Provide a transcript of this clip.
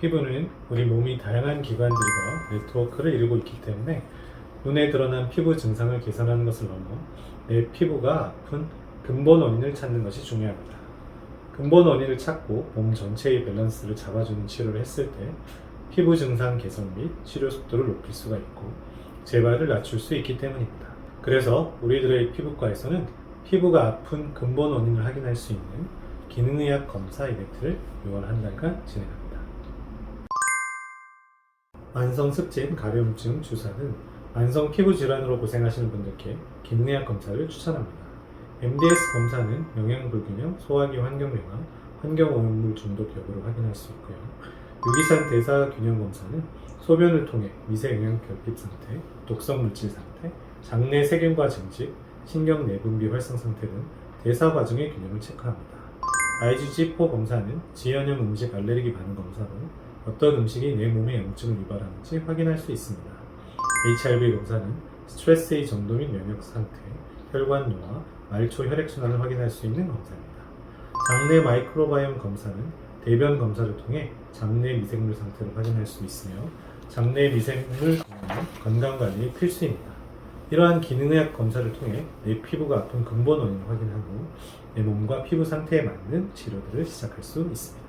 피부는 우리 몸이 다양한 기관들과 네트워크를 이루고 있기 때문에 눈에 드러난 피부 증상을 개선하는 것을 넘어 내 피부가 아픈 근본 원인을 찾는 것이 중요합니다. 근본 원인을 찾고 몸 전체의 밸런스를 잡아주는 치료를 했을 때 피부 증상 개선 및 치료 속도를 높일 수가 있고 재발을 낮출 수 있기 때문입니다. 그래서 우리들의 피부과에서는 피부가 아픈 근본 원인을 확인할 수 있는 기능의학 검사 이벤트를 6월 한 달간 진행합니다. 만성 습진, 가려움증, 주사는 만성 피부 질환으로 고생하시는 분들께 기능의학 검사를 추천합니다. MDS 검사는 영양 불균형, 소화기 환경영화, 환경오염물 중독 여부를 확인할 수 있고요. 유기산 대사 균형 검사는 소변을 통해 미세 영양 결핍 상태, 독성 물질 상태, 장내 세균과 증식, 신경 내분비 활성 상태 등 대사 과정의 균형을 체크합니다. IgG4 검사는 지연형 음식 알레르기 반응 검사로 어떤 음식이 내 몸에 염증을 유발하는지 확인할 수 있습니다. HIV 검사는 스트레스의 정도 및 면역 상태, 혈관 노화, 말초 혈액 순환을 확인할 수 있는 검사입니다. 장내 마이크로바이옴 검사는 대변 검사를 통해 장내 미생물 상태를 확인할 수 있으며 장내 미생물 건강 관리에 필수입니다. 이러한 기능의학 검사를 통해 내 피부가 아픈 근본 원인을 확인하고 내 몸과 피부 상태에 맞는 치료들을 시작할 수 있습니다.